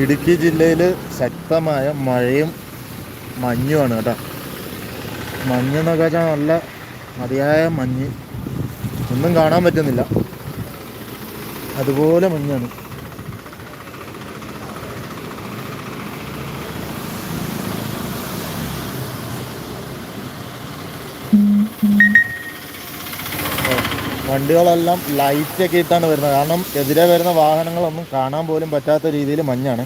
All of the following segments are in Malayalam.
ഇടുക്കി ജില്ലയിൽ ശക്തമായ മഴയും മഞ്ഞുമാണ് കേട്ടോ. മഞ്ഞെന്നൊക്കെ വെച്ചാൽ നല്ല മതിയായ മഞ്ഞ്. ഒന്നും കാണാൻ പറ്റുന്നില്ല. അതുപോലെ മഞ്ഞാണ്. വണ്ടികളെല്ലാം ലൈറ്റൊക്കെ ഇട്ടാണ് വരുന്നത്. കാരണം എതിരെ വരുന്ന വാഹനങ്ങളൊന്നും കാണാൻ പോലും പറ്റാത്ത രീതിയിൽ മഞ്ഞാണ്.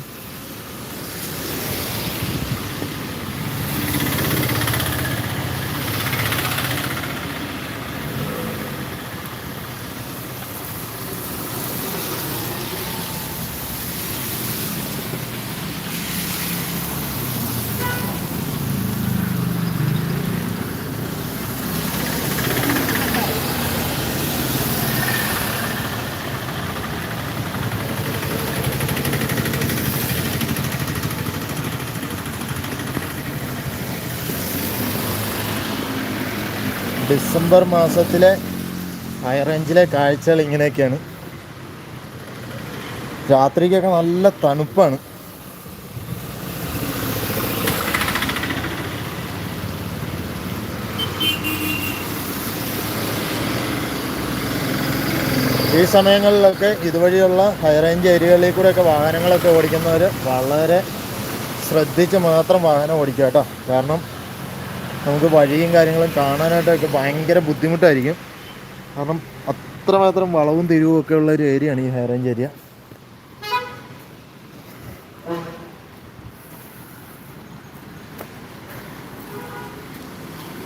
ഡിസംബർ മാസത്തിലെ ഹൈ റേഞ്ചിലെ കാഴ്ചകൾ ഇങ്ങനെയൊക്കെയാണ്. രാത്രിക്കൊക്കെ നല്ല തണുപ്പാണ്. ഈ സമയങ്ങളിലൊക്കെ ഇതുവഴിയുള്ള ഹൈ റേഞ്ച് ഏരിയകളിൽ കൂടെയൊക്കെ വാഹനങ്ങളൊക്കെ ഓടിക്കുന്നവർ വളരെ ശ്രദ്ധിച്ച് മാത്രം വാഹനം ഓടിക്കുക കേട്ടോ. കാരണം നമുക്ക് വഴിയും കാര്യങ്ങളും കാണാനായിട്ടൊക്കെ ഭയങ്കര ബുദ്ധിമുട്ടായിരിക്കും. കാരണം അത്രമാത്രം വളവും തിരിവും ഒക്കെ ഉള്ള ഒരു ഏരിയയാണ് ഈ ഹൈ റേഞ്ച് ഏരിയ.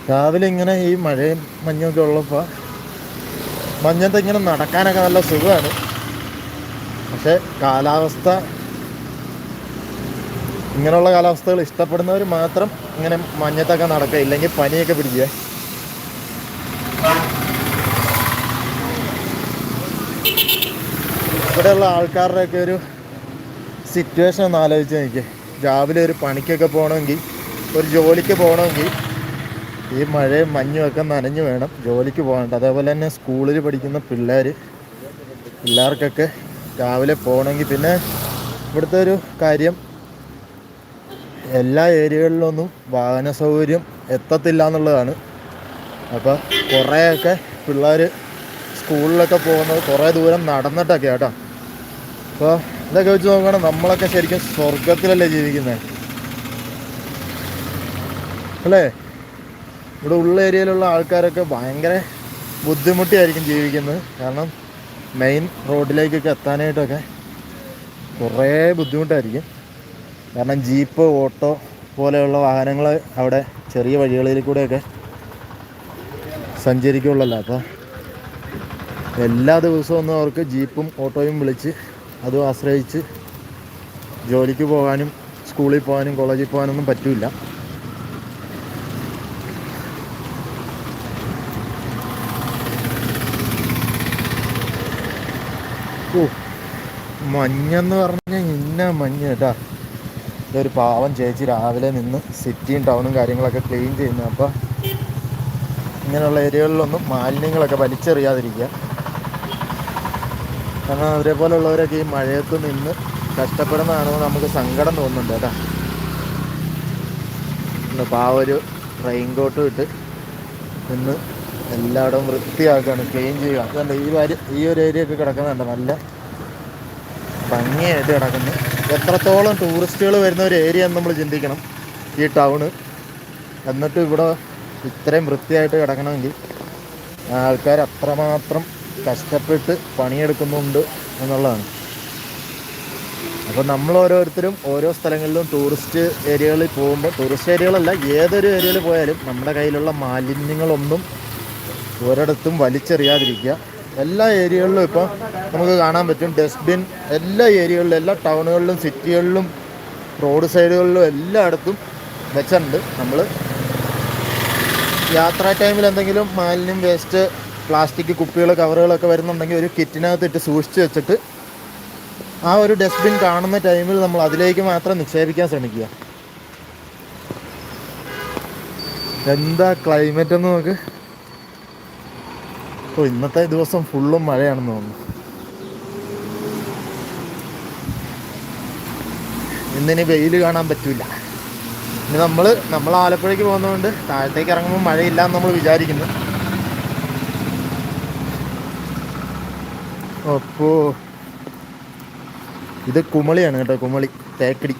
രാവിലെ ഇങ്ങനെ ഈ മഴയും മഞ്ഞൊക്കെ ഉള്ളപ്പോൾ മഞ്ഞത്ത് ഇങ്ങനെ നടക്കാനൊക്കെ നല്ല സുഖമാണ്. പക്ഷെ കാലാവസ്ഥ ഇങ്ങനെയുള്ള കാലാവസ്ഥകൾ ഇഷ്ടപ്പെടുന്നവർ മാത്രം ഇങ്ങനെ മഞ്ഞത്തൊക്കെ നടക്കുക ഇല്ലെങ്കിൽ പനിയൊക്കെ പിടിക്കുക. ഇവിടെയുള്ള ആൾക്കാരുടെയൊക്കെ ഒരു സിറ്റുവേഷൻ ഒന്ന് ആലോചിച്ച് നോക്കിയേ. രാവിലെ ഒരു പണിക്കൊക്കെ പോകണമെങ്കിൽ ഒരു ജോലിക്ക് പോകണമെങ്കിൽ ഈ മഴയും മഞ്ഞും ഒക്കെ നനഞ്ഞു വേണം ജോലിക്ക് പോകേണ്ടത് അതേപോലെ തന്നെ സ്കൂളിൽ പഠിക്കുന്ന പിള്ളേർ പിള്ളേർക്കൊക്കെ രാവിലെ പോകണമെങ്കിൽ പിന്നെ ഇവിടുത്തെ ഒരു കാര്യം എല്ലാ ഏരിയകളിലൊന്നും വാഹന സൗകര്യം എത്തത്തില്ല എന്നുള്ളതാണ് അപ്പോൾ കുറേയൊക്കെ പിള്ളേർ സ്കൂളിലൊക്കെ പോകുന്നത് കുറേ ദൂരം നടന്നിട്ടൊക്കെ കേട്ടോ അപ്പോൾ ഇതൊക്കെ വെച്ച് നോക്കുകയാണെങ്കിൽ നമ്മളൊക്കെ ശരിക്കും സ്വർഗത്തിലല്ലേ ജീവിക്കുന്നത് അല്ലേ? ഇവിടെ ഉള്ള ഏരിയയിലുള്ള ആൾക്കാരൊക്കെ ഭയങ്കര ബുദ്ധിമുട്ടിയായിരിക്കും ജീവിക്കുന്നത്. കാരണം മെയിൻ റോഡിലേക്കൊക്കെ എത്താനായിട്ടൊക്കെ കുറേ ബുദ്ധിമുട്ടായിരിക്കും. കാരണം ജീപ്പ് ഓട്ടോ പോലെയുള്ള വാഹനങ്ങൾ അവിടെ ചെറിയ വഴികളിൽ കൂടെയൊക്കെ സഞ്ചരിക്കുള്ളല്ലോ. അപ്പോൾ എല്ലാ ദിവസവും ഒന്നും അവർക്ക് ജീപ്പും ഓട്ടോയും വിളിച്ച് അതും ആശ്രയിച്ച് ജോലിക്ക് പോകാനും സ്കൂളിൽ പോകാനും കോളേജിൽ പോകാനൊന്നും പറ്റില്ല ഓ മഞ്ഞെന്ന് പറഞ്ഞാൽ ഇന്ന മഞ്ഞ് കേട്ടാ. ഇതൊരു പാവം ചേച്ചി രാവിലെ നിന്ന് സിറ്റിയും ടൗണും കാര്യങ്ങളൊക്കെ ക്ലീൻ ചെയ്യുന്നു. അപ്പോൾ ഇങ്ങനെയുള്ള ഏരിയകളിലൊന്നും മാലിന്യങ്ങളൊക്കെ വലിച്ചെറിയാതിരിക്കുക. കാരണം അതേപോലെയുള്ളവരൊക്കെ ഈ മഴയത്ത് നിന്ന് കഷ്ടപ്പെടുന്നതാണെന്ന് നമുക്ക് സങ്കടം തോന്നുന്നുണ്ട് കേട്ടോ. ഇന്നിപ്പോൾ ആ ഒരു റെയിൻ കോട്ടും ഇട്ട് നിന്ന് എല്ലായിടവും വൃത്തിയാക്കുകയാണ് ക്ലീൻ ചെയ്യുക അതുകൊണ്ട് ഈ വാരി ഈ ഒരു ഏരിയ ഒക്കെ കിടക്കുന്നുണ്ട്. നല്ല ഭംഗിയായിട്ട് കിടക്കുന്നു. എത്രത്തോളം ടൂറിസ്റ്റുകൾ വരുന്ന ഒരു ഏരിയ എന്ന് നമ്മൾ ചിന്തിക്കണം ഈ ടൗണ് എന്നിട്ട് ഇവിടെ ഇത്രയും വൃത്തിയായിട്ട് കിടക്കണമെങ്കിൽ ആൾക്കാർ അത്രമാത്രം കഷ്ടപ്പെട്ട് പണിയെടുക്കുന്നുണ്ട് എന്നുള്ളതാണ്. അപ്പോൾ നമ്മൾ ഓരോരുത്തരും ഓരോ സ്ഥലങ്ങളിലും ടൂറിസ്റ്റ് ഏരിയകളിൽ പോകുമ്പോൾ ടൂറിസ്റ്റ് ഏരിയകളല്ല ഏതൊരു ഏരിയയിൽ പോയാലും നമ്മുടെ കയ്യിലുള്ള മാലിന്യങ്ങളൊന്നും ഒരിടത്തും വലിച്ചെറിയാതിരിക്കുക. എല്ലാ ഏരിയകളിലും ഇപ്പോൾ നമുക്ക് കാണാൻ പറ്റും ഡസ്റ്റ്ബിൻ എല്ലാ ഏരിയകളിലും എല്ലാ ടൗണുകളിലും സിറ്റികളിലും റോഡ് സൈഡുകളിലും എല്ലായിടത്തും വെച്ചിട്ടുണ്ട് നമ്മൾ യാത്രാ ടൈമിൽ എന്തെങ്കിലും മാലിന്യം വേസ്റ്റ് പ്ലാസ്റ്റിക് കുപ്പികൾ കവറുകളൊക്കെ വരുന്നുണ്ടെങ്കിൽ ഒരു കിറ്റിനകത്ത് ഇട്ട് സൂക്ഷിച്ച് വെച്ചിട്ട് ആ ഒരു ഡസ്റ്റ്ബിൻ കാണുന്ന ടൈമിൽ നമ്മൾ അതിലേക്ക് മാത്രം നിക്ഷേപിക്കാൻ ശ്രമിക്കുക. എന്താ ക്ലൈമറ്റ് എന്ന് നോക്ക്. ഓ ഇന്നത്തെ ദിവസം ഫുള്ളും മഴയാണെന്ന് തോന്നുന്നു. ഇന്നിനി വെയിൽ കാണാൻ പറ്റില്ല ഇനി നമ്മൾ നമ്മൾ ആലപ്പുഴയ്ക്ക് പോകുന്നതുകൊണ്ട് താഴത്തേക്ക് ഇറങ്ങുമ്പോൾ മഴയില്ല എന്ന് നമ്മൾ വിചാരിക്കുന്നു. അപ്പോ ഇത് കുമളിയാണ് കേട്ടോ കുമളി തേക്കടി.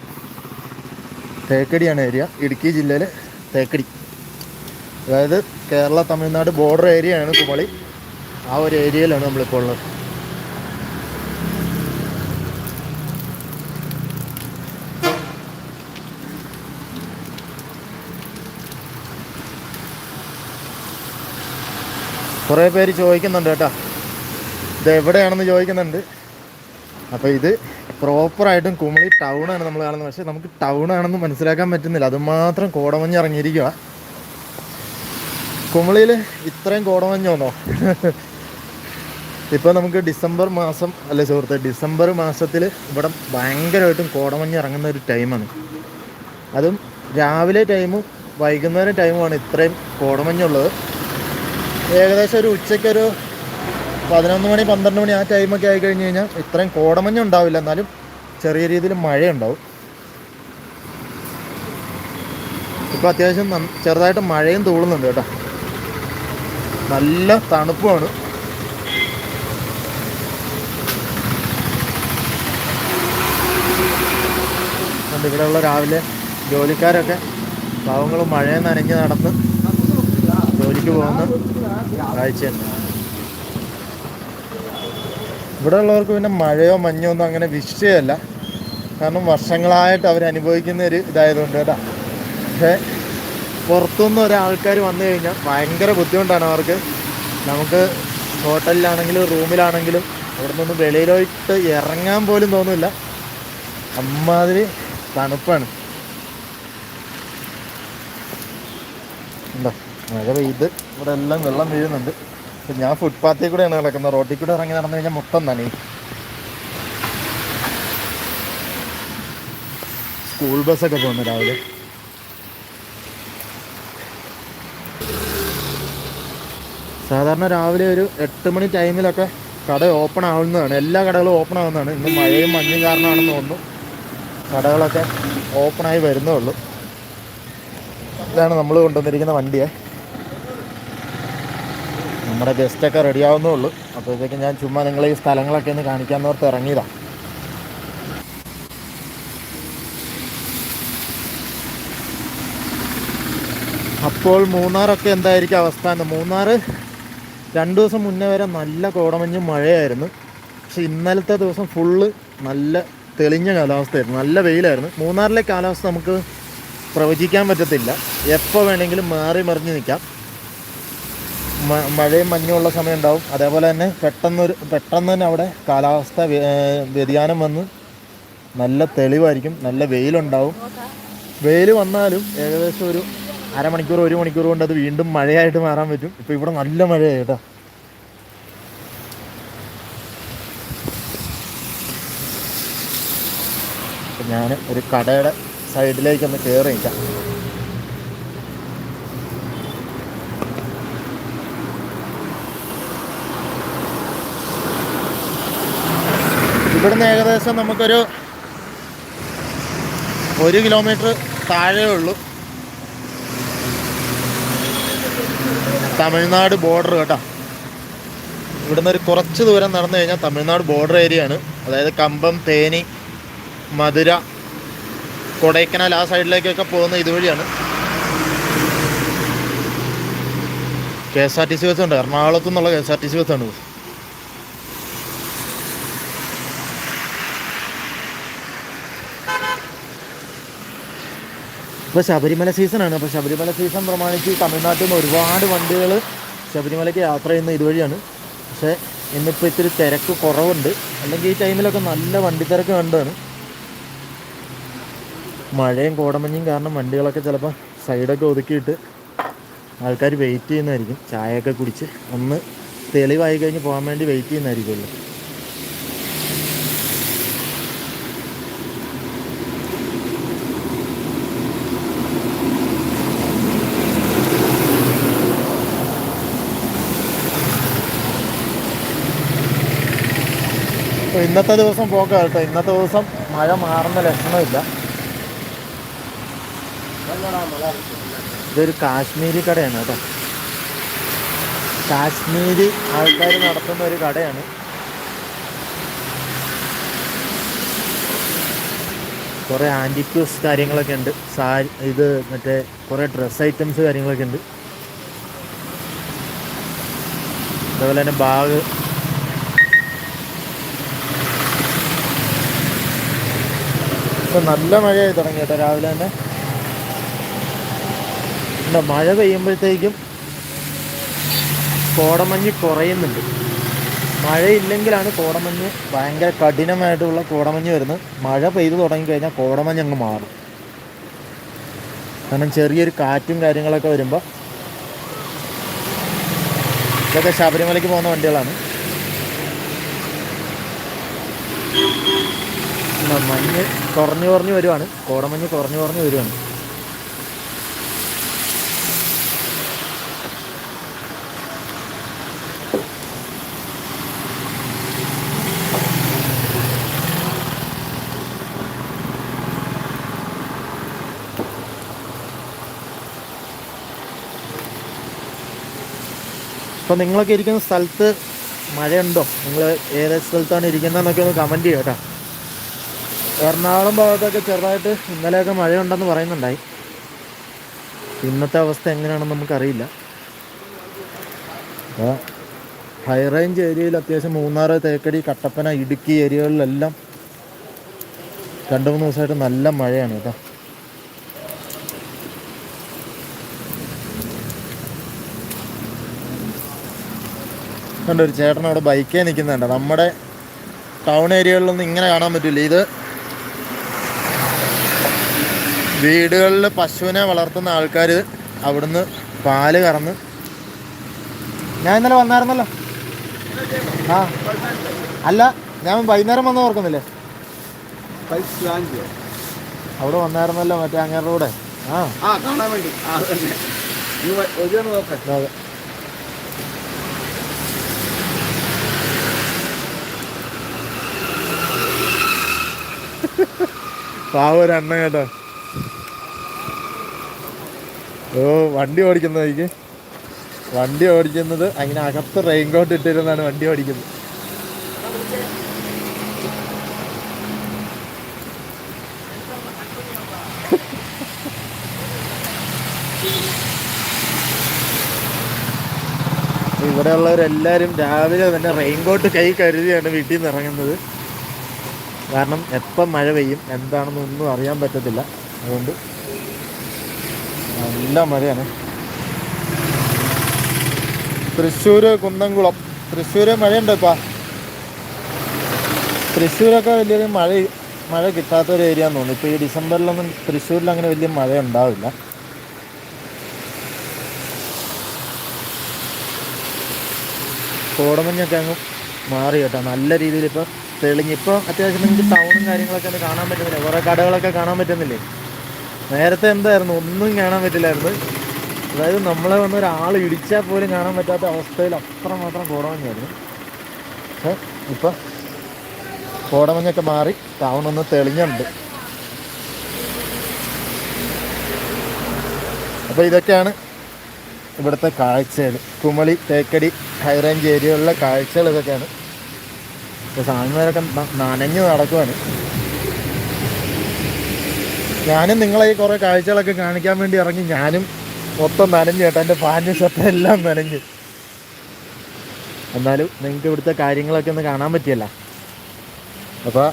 തേക്കടിയാണ് ഏരിയ. ഇടുക്കി ജില്ലയിലെ തേക്കടി. അതായത് കേരള തമിഴ്നാട് ബോർഡർ ഏരിയയാണ് കുമളി. ആ ഒരു ഏരിയയിലാണ് നമ്മളിപ്പോൾ ഉള്ളത്. കുറേ പേര് ചോദിക്കുന്നുണ്ട് കേട്ടോ. ഇത് എവിടെയാണെന്ന് ചോദിക്കുന്നുണ്ട്. അപ്പോൾ ഇത് പ്രോപ്പറായിട്ടും കുമളി ടൗണാണ് നമ്മൾ കാണുന്നത്. പക്ഷേ നമുക്ക് ടൗൺ ആണെന്ന് മനസ്സിലാക്കാൻ പറ്റുന്നില്ല. അതുമാത്രം കോടമഞ്ഞ് ഇറങ്ങിയിരിക്കുക കുമളിയിൽ ഇത്രയും കോടമഞ്ഞോന്നോ ഇപ്പോൾ നമുക്ക് ഡിസംബർ മാസം അല്ലേ സുഹൃത്ത്? ഡിസംബർ മാസത്തിൽ ഇവിടെ ഭയങ്കരമായിട്ടും കോടമഞ്ഞ് ഇറങ്ങുന്ന ഒരു ടൈമാണ്. അതും രാവിലെ ടൈമും വൈകുന്നേരം ടൈമുമാണ് ഇത്രയും കോടമഞ്ഞുള്ളത്. ഏകദേശം ഒരു ഉച്ചയ്ക്കൊരു പതിനൊന്ന് മണി പന്ത്രണ്ട് മണി ആ ടൈമൊക്കെ ആയി കഴിഞ്ഞ് കഴിഞ്ഞാൽ ഇത്രയും കോടമഞ്ഞ് ഉണ്ടാവില്ല. എന്നാലും ചെറിയ രീതിയിൽ മഴയുണ്ടാവും. ഇപ്പോൾ അത്യാവശ്യം ചെറുതായിട്ട് മഴയും തൂളുന്നുണ്ട് കേട്ടോ. നല്ല തണുപ്പുമാണ്. അതുകൊണ്ട് ഇവിടെയുള്ള രാവിലെ ജോലിക്കാരൊക്കെ പാവങ്ങൾ മഴയെ നനഞ്ഞ് നടന്ന് ജോലിക്ക് പോകുന്ന കാഴ്ചയുണ്ട് ഇവിടെ ഉള്ളവർക്ക് പിന്നെ മഴയോ മഞ്ഞോ ഒന്നും അങ്ങനെ വിഷയമല്ല. കാരണം വർഷങ്ങളായിട്ട് അവരനുഭവിക്കുന്ന ഒരു ഇതായതുകൊണ്ട് കേട്ടോ. പക്ഷേ പുറത്തുനിന്ന് ഒരാൾക്കാർ വന്നു കഴിഞ്ഞാൽ ഭയങ്കര ബുദ്ധിമുട്ടാണ് അവർക്ക്. നമുക്ക് ഹോട്ടലിലാണെങ്കിലും റൂമിലാണെങ്കിലും അവിടെ നിന്ന് വെളിയിലോട്ട് ഇറങ്ങാൻ പോലും തോന്നില്ല. അമ്മാതിരി തണുപ്പാണ്. ഉണ്ടോ? മഴ പെയ്ത് ഇവിടെ എല്ലാം വെള്ളം വീഴുന്നുണ്ട്. അപ്പം ഞാൻ ഫുട്പാത്തിൽ കൂടെയാണ് നടക്കുന്നത്. റോട്ടിൽ കൂടെ ഇറങ്ങി നടന്നു കഴിഞ്ഞാൽ മുട്ടം തന്നെ സ്കൂൾ ബസ്സൊക്കെ പോകുന്നു രാവിലെ. സാധാരണ രാവിലെ ഒരു എട്ട് മണി ടൈമിലൊക്കെ കട ഓപ്പൺ ആവുന്നതാണ്. എല്ലാ കടകളും ഓപ്പൺ ആവുന്നതാണ്. ഇന്ന് മഴയും മഞ്ഞും കാരണമാണെന്ന് തോന്നുന്നു. കടകളൊക്കെ ഓപ്പണായി വരുന്നേ ഉള്ളൂ ഇതാണ് നമ്മൾ കൊണ്ടുവന്നിരിക്കുന്ന വണ്ടിയെ. നമ്മുടെ ഗസ്റ്റൊക്കെ റെഡി ആവുന്നേ ഉള്ളൂ അപ്പോഴത്തേക്ക് ഞാൻ ചുമ്മാ നിങ്ങളെ ഈ സ്ഥലങ്ങളൊക്കെ ഒന്ന് കാണിക്കാൻ ഓർത്ത് ഇറങ്ങിയതാണ് അപ്പോൾ മൂന്നാറൊക്കെ എന്തായിരിക്കും അവസ്ഥ? എന്ന് മൂന്നാർ രണ്ട് ദിവസം മുന്നേ വരെ നല്ല കോടമഞ്ഞും മഴയായിരുന്നു. പക്ഷെ ഇന്നലത്തെ ദിവസം ഫുള്ള് നല്ല തെളിഞ്ഞ കാലാവസ്ഥയായിരുന്നു. നല്ല വെയിലായിരുന്നു. മൂന്നാറിലെ കാലാവസ്ഥ നമുക്ക് പ്രവചിക്കാൻ പറ്റത്തില്ല. എപ്പോൾ വേണമെങ്കിലും മാറി മറിഞ്ഞ് നിൽക്കാം. മഴയും മഞ്ഞുമുള്ള സമയം ഉണ്ടാവും. അതേപോലെ തന്നെ പെട്ടെന്നൊരു പെട്ടെന്ന് തന്നെ അവിടെ കാലാവസ്ഥ വ്യതിയാനം വന്ന് നല്ല തെളിവായിരിക്കും. നല്ല വെയിലുണ്ടാവും. വെയിൽ വന്നാലും ഏകദേശം ഒരു അരമണിക്കൂർ ഒരു മണിക്കൂർ കൊണ്ട് അത് വീണ്ടും മഴയായിട്ട് മാറാൻ പറ്റും. ഇപ്പോൾ ഇവിടെ നല്ല മഴയാണ് കേട്ടോ. ഞാൻ ഒരു കടയുടെ സൈഡിലേക്കൊന്ന് കയറി നിൽക്കാം ഇവിടുന്ന് ഏകദേശം നമുക്കൊരു ഒരു കിലോമീറ്റർ താഴെ ഉള്ളൂ. തമിഴ്നാട് ബോർഡർ കേട്ടോ. ഇവിടുന്ന് ഒരു കുറച്ച് ദൂരം നടന്നു കഴിഞ്ഞാൽ തമിഴ്നാട് ബോർഡർ ഏരിയ ആണ് അതായത് കമ്പം തേനി മധുര കൊടൈക്കനാൽ ആ സൈഡിലേക്കൊക്കെ പോകുന്ന ഇതുവഴിയാണ്. K S R T C bus ഉണ്ട്. എറണാകുളത്തു നിന്നുള്ള K S R T C ബസ്സാണ്. ഇപ്പോൾ ശബരിമല സീസണാണ് അപ്പോൾ ശബരിമല സീസൺ പ്രമാണിച്ച് തമിഴ്നാട്ടിൽ നിന്ന് ഒരുപാട് വണ്ടികൾ ശബരിമലയ്ക്ക് യാത്ര ചെയ്യുന്ന ഇതുവഴിയാണ്. പക്ഷേ ഇന്നിപ്പോൾ ഇത്തിരി തിരക്ക് കുറവുണ്ട്. അല്ലെങ്കിൽ ഈ ടൈമിലൊക്കെ നല്ല വണ്ടി തിരക്ക് കണ്ടാണ് മഴയും കോടമഞ്ഞും കാരണം വണ്ടികളൊക്കെ ചിലപ്പോൾ സൈഡൊക്കെ ഒതുക്കിയിട്ട് ആൾക്കാർ വെയിറ്റ് ചെയ്യുന്നതായിരിക്കും. ചായയൊക്കെ കുടിച്ച് ഒന്ന് തെളിവായി കഴിഞ്ഞ് പോകാൻ വേണ്ടി വെയിറ്റ് ചെയ്യുന്നതായിരിക്കുമല്ലോ. ഇന്നത്തെ ദിവസം പോക്കാം കേട്ടോ. ഇന്നത്തെ ദിവസം മഴ മാറുന്ന ലക്ഷണമില്ല. ഇതൊരു കാശ്മീരി കടയാണ് കേട്ടോ. കാശ്മീരി ആൾക്കാർ നടത്തുന്ന ഒരു കടയാണ്. കുറേ ആന്റിക്യൂസ് കാര്യങ്ങളൊക്കെ ഉണ്ട്. സാരി ഇത് മറ്റേ കുറേ ഡ്രസ് ഐറ്റംസ് കാര്യങ്ങളൊക്കെ ഉണ്ട്. അതുപോലെ തന്നെ ബാഗ്. ഇപ്പം നല്ല മഴയായി തുടങ്ങി കേട്ടോ രാവിലെ തന്നെ. എന്താ മഴ പെയ്യുമ്പോഴത്തേക്കും കോടമഞ്ഞ് കുറയുന്നുണ്ട്. മഴയില്ലെങ്കിലാണ് കോടമഞ്ഞ് ഭയങ്കര കഠിനമായിട്ടുള്ള കോടമഞ്ഞ് വരുന്നത്. മഴ പെയ്തു തുടങ്ങിക്കഴിഞ്ഞാൽ കോടമഞ്ഞ് അങ്ങ് മാറും. കാരണം ചെറിയൊരു കാറ്റും കാര്യങ്ങളൊക്കെ വരുമ്പോൾ ഇതൊക്കെ ശബരിമലയ്ക്ക് പോകുന്ന വണ്ടികളാണ്. മഞ്ഞ് കുറഞ്ഞു കുറഞ്ഞു വരുവാണ്. കോടമഞ്ഞ് കുറഞ്ഞു കുറഞ്ഞു വരുവാണ്. അപ്പോൾ നിങ്ങളൊക്കെ ഇരിക്കുന്ന സ്ഥലത്ത് മഴയുണ്ടോ? നിങ്ങൾ ഏത് സ്ഥലത്താണ് ഇരിക്കുന്നതെന്നൊക്കെ ഒന്ന് കമന്റ് ചെയ്യുക കേട്ടോ. എറണാകുളം ഭാഗത്തൊക്കെ ചെറുതായിട്ട് ഇന്നലെയൊക്കെ മഴയുണ്ടെന്ന് പറയുന്നുണ്ടായി. ഇന്നത്തെ അവസ്ഥ എങ്ങനെയാണെന്ന് നമുക്കറിയില്ല. അപ്പോൾ ഹൈ റേഞ്ച് ഏരിയയിൽ അത്യാവശ്യം മൂന്നാർ തേക്കടി കട്ടപ്പന ഇടുക്കി ഏരിയകളിലെല്ലാം രണ്ട് മൂന്ന് ദിവസമായിട്ട് നല്ല മഴയാണ് കേട്ടോ. കണ്ട ഒരു ചേട്ടൻ അവിടെ ബൈക്കേ നിൽക്കുന്നുണ്ട്. നമ്മുടെ ടൗൺ ഏരിയകളിലൊന്നും ഇങ്ങനെ കാണാൻ പറ്റില്ല. ഇത് വീടുകളിൽ പശുവിനെ വളർത്തുന്ന ആൾക്കാർ അവിടുന്ന് പാൽ കറന്ന്. ഞാൻ ഇന്നലെ വന്നായിരുന്നല്ലോ. ആ. അല്ല ഞാൻ വൈകുന്നേരം വന്ന് ഓർക്കുന്നില്ലേ? അവിടെ വന്നായിരുന്നല്ലോ മറ്റേ അങ്ങേരുടെ കൂടെ. ആ. കാണാൻ വേണ്ടി. അതെ. പാവ ഒരു അണ്ണ കേട്ടോ. ഓ വണ്ടി ഓടിക്കുന്നത് എനിക്ക് വണ്ടി ഓടിക്കുന്നത് അങ്ങനെ അകത്ത് റെയിൻകോട്ട് ഇട്ടിരുന്നാണ് വണ്ടി ഓടിക്കുന്നത്. ഇവിടെയുള്ളവരെല്ലാവരും രാവിലെ തന്നെ റെയിൻകോട്ട് കൈ കരുതിയാണ് വീട്ടിൽ നിന്ന് ഇറങ്ങുന്നത്. കാരണം എപ്പം മഴ പെയ്യും എന്താണെന്നൊന്നും അറിയാൻ പറ്റത്തില്ല. അതുകൊണ്ട് നല്ല മഴയാണ്. തൃശ്ശൂർ കുന്നംകുളം. തൃശ്ശൂർ മഴയുണ്ടോ ഇപ്പം. തൃശ്ശൂരൊക്കെ വലിയൊരു മഴ മഴ കിട്ടാത്തൊരു ഏരിയ എന്ന് തോന്നുന്നു. ഇപ്പോൾ ഈ ഡിസംബറിലൊന്നും തൃശ്ശൂരിൽ അങ്ങനെ വലിയ മഴ ഉണ്ടാവില്ല. കോടമഞ്ഞൊക്കെ അങ്ങ് മാറി കേട്ടോ. നല്ല രീതിയിൽ ഇപ്പോൾ തെളിഞ്ഞ്. ഇപ്പോൾ അത്യാവശ്യം നിങ്ങൾക്ക് ടൗണും കാര്യങ്ങളൊക്കെ കാണാൻ പറ്റുന്നില്ല? കുറേ കടകളൊക്കെ കാണാൻ പറ്റുന്നില്ലേ? നേരത്തെ എന്തായിരുന്നു? ഒന്നും കാണാൻ പറ്റില്ലായിരുന്നു. അതായത് നമ്മളെ വന്ന് ഒരാൾ ഇടിച്ചാൽ പോലും കാണാൻ പറ്റാത്ത അവസ്ഥയിൽ അത്രമാത്രം കോടമഞ്ഞായിരുന്നു. പക്ഷേ ഇപ്പം കോടമഞ്ഞൊക്കെ മാറി ടൗൺ ഒന്ന് തെളിഞ്ഞുണ്ട്. അപ്പോൾ ഇതൊക്കെയാണ് ഇവിടുത്തെ കാഴ്ചകൾ. കുമളി തേക്കടി ഹൈറേഞ്ച് ഏരിയകളിലെ കാഴ്ചകൾ ഇതൊക്കെയാണ്. ഇപ്പോൾ സാധനങ്ങളൊക്കെ നനഞ്ഞ് നടക്കുവാണ്. ഞാനും നിങ്ങളെ ഈ കുറേ കാഴ്ചകളൊക്കെ കാണിക്കാൻ വേണ്ടി ഇറങ്ങി. ഞാനും മൊത്തം നനഞ്ഞു കേട്ടോ. എന്റെ പാന്റും ഷർട്ട് എല്ലാം നനഞ്ഞു. എന്നാലും നിങ്ങൾക്ക് ഇവിടുത്തെ കാര്യങ്ങളൊക്കെ ഒന്ന് കാണാൻ പറ്റിയല്ല. അപ്പോൾ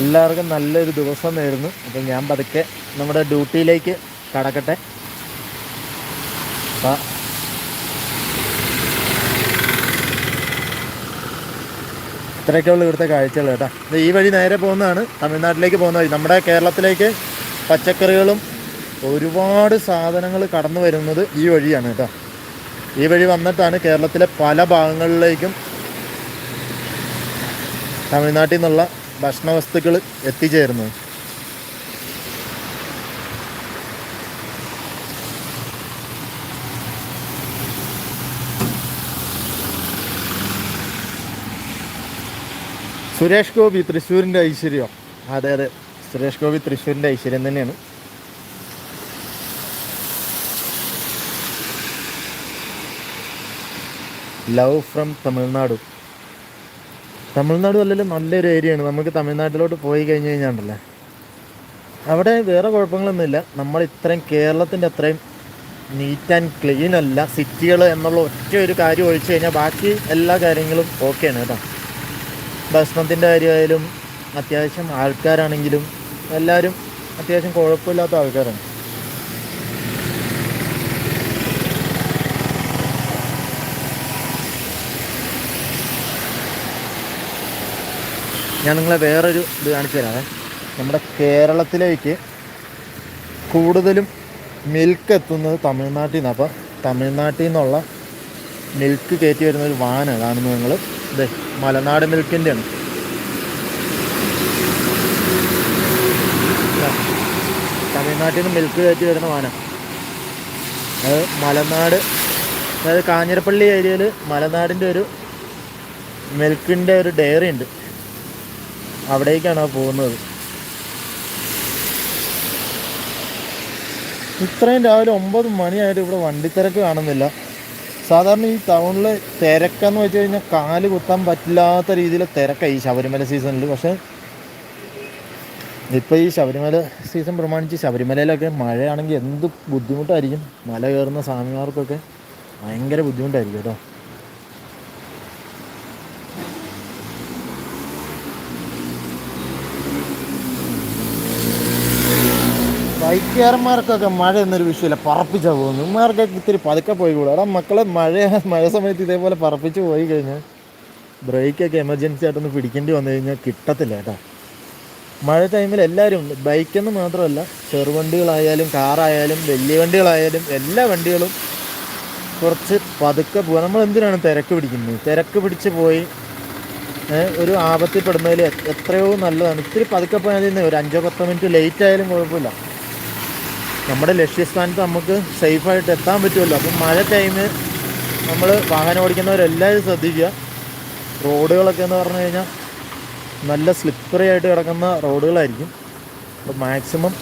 എല്ലാവർക്കും നല്ലൊരു ദിവസം നേരുന്നു. അപ്പം ഞാൻ പതുക്കെ നമ്മുടെ ഡ്യൂട്ടിയിലേക്ക് കടക്കട്ടെ. അപ്പം ഇത്രയൊക്കെ ഉള്ള ഇവിടുത്തെ കാഴ്ചകൾ കേട്ടോ. ഈ വഴി നേരെ പോകുന്നതാണ് തമിഴ്നാട്ടിലേക്ക് പോകുന്ന വഴി. നമ്മുടെ കേരളത്തിലേക്ക് പച്ചക്കറികളും ഒരുപാട് സാധനങ്ങൾ കടന്നു വരുന്നത് ഈ വഴിയാണ് കേട്ടോ. ഈ വഴി വന്നിട്ടാണ് കേരളത്തിലെ പല ഭാഗങ്ങളിലേക്കും തമിഴ്നാട്ടിൽ നിന്നുള്ള ഭക്ഷണവസ്തുക്കൾ എത്തിച്ചേരുന്നത്. സുരേഷ് ഗോപി തൃശ്ശൂരിന്റെ ഐശ്വര്യം. അതെ അതെ. സുരേഷ് ഗോപി തൃശ്ശൂരിന്റെ ഐശ്വര്യം തന്നെയാണ്. Love from Tamil Nadu. തമിഴ്നാട് അല്ലല്ലോ നല്ലൊരു ഏരിയയാണ് നമുക്ക് തമിഴ്നാട്ടിലോട്ട് പോയി കഴിഞ്ഞ് കഴിഞ്ഞാണ്ടല്ലേ? അവിടെ വേറെ കുഴപ്പങ്ങളൊന്നുമില്ല. നമ്മൾ ഇത്രയും കേരളത്തിന്റെ അത്രയും നീറ്റ് ആൻഡ് ക്ലീൻ അല്ല സിറ്റികൾ എന്നുള്ള ഒറ്റ ഒരു കാര്യം ഒഴിച്ചു കഴിഞ്ഞാൽ ബാക്കി എല്ലാ കാര്യങ്ങളും ഓക്കെയാണ് കേട്ടോ. ഭക്ഷണത്തിന്റെ കാര്യമായാലും അത്യാവശ്യം ആൾക്കാരാണെങ്കിലും എല്ലാവരും അത്യാവശ്യം കുഴപ്പമില്ലാത്ത ആൾക്കാരാണ്. ഞാൻ നിങ്ങളെ വേറൊരു ഇത് കാണിച്ചു തരാമേ നമ്മുടെ കേരളത്തിലേക്ക് കൂടുതലും മിൽക്ക് എത്തുന്നത് തമിഴ്നാട്ടിൽ നിന്നാണ്. അപ്പം തമിഴ്നാട്ടിൽ നിന്നുള്ള മിൽക്ക് കയറ്റി വരുന്ന ഒരു വാന കാണുന്നു നിങ്ങൾ ഇതേ മലനാട് മിൽക്കിന്റെ ആണ് തമിഴ്നാട്ടിൽ നിന്ന് മിൽക്ക് കയറ്റി വരുന്ന വാന അത് മലനാട് അതായത് കാഞ്ഞിരപ്പള്ളി ഏരിയയിൽ മലനാടിന്റെ ഒരു മിൽക്കിന്റെ ഒരു ഡയറി ഉണ്ട്. അവിടേക്കാണ് പോകുന്നത്. ഇത്രയും രാവിലെ ഒമ്പത് മണിയായിട്ട് ഇവിടെ വണ്ടിത്തിരക്ക് കാണുന്നില്ല. സാധാരണ ഈ ടൗണിൽ തിരക്കെന്ന് വെച്ച് കഴിഞ്ഞാൽ കാൽ കുത്താൻ പറ്റില്ലാത്ത രീതിയിൽ തിരക്കാണ് ഈ ശബരിമല സീസണിൽ പക്ഷേ ഇപ്പോൾ ഈ ശബരിമല സീസൺ പ്രമാണിച്ച് ശബരിമലയിലൊക്കെ മഴയാണെങ്കിൽ എന്ത് ബുദ്ധിമുട്ടായിരിക്കും? മല കയറുന്ന സ്വാമിമാർക്കൊക്കെ ഭയങ്കര ബുദ്ധിമുട്ടായിരിക്കും കേട്ടോ. ബൈക്കുകാരന്മാർക്കൊക്കെ മഴ എന്നൊരു വിഷയമില്ല പറപ്പിച്ചാൽ പോകുന്നു ഇമാർക്കൊക്കെ ഇത്തിരി പതുക്കെ പോയി കൂടാ. എടാ മക്കളെ മഴ മഴ സമയത്ത് ഇതേപോലെ പറപ്പിച്ച് പോയി കഴിഞ്ഞാൽ ബ്രേക്കൊക്കെ എമർജൻസി ആയിട്ടൊന്ന് പിടിക്കേണ്ടി വന്നു കഴിഞ്ഞാൽ കിട്ടത്തില്ല കേട്ടോ. മഴ ടൈമിൽ എല്ലാവരും ബൈക്കെന്ന് മാത്രമല്ല ചെറുവണ്ടികളായാലും കാറായാലും വലിയ വണ്ടികളായാലും എല്ലാ വണ്ടികളും കുറച്ച് പതുക്കെ പോകുക നമ്മൾ എന്തിനാണ് തിരക്ക് പിടിക്കുന്നത്? തിരക്ക് പിടിച്ച് പോയി ഒരു ആപത്തിൽ പെടുന്നതിൽ എത്രയോ നല്ലതാണ്. ഇത്തിരി പതുക്കെ പോയാൽ ഒരു അഞ്ചോ പത്തോ മിനിറ്റ് ലേറ്റ് ആയാലും കുഴപ്പമില്ല. നമ്മുടെ ലക്ഷ്യസ്ഥാനത്ത് നമുക്ക് സേഫായിട്ട് എത്താൻ പറ്റുമല്ലോ. അപ്പം മഴ ടൈമിൽ നമ്മൾ വാഹനം ഓടിക്കുന്നവരെല്ലാവരും ശ്രദ്ധിക്കുക. റോഡുകളൊക്കെ എന്ന് പറഞ്ഞു കഴിഞ്ഞാൽ നല്ല സ്ലിപ്പറി ആയിട്ട് കിടക്കുന്ന റോഡുകളായിരിക്കും. അപ്പോൾ മാക്സിമം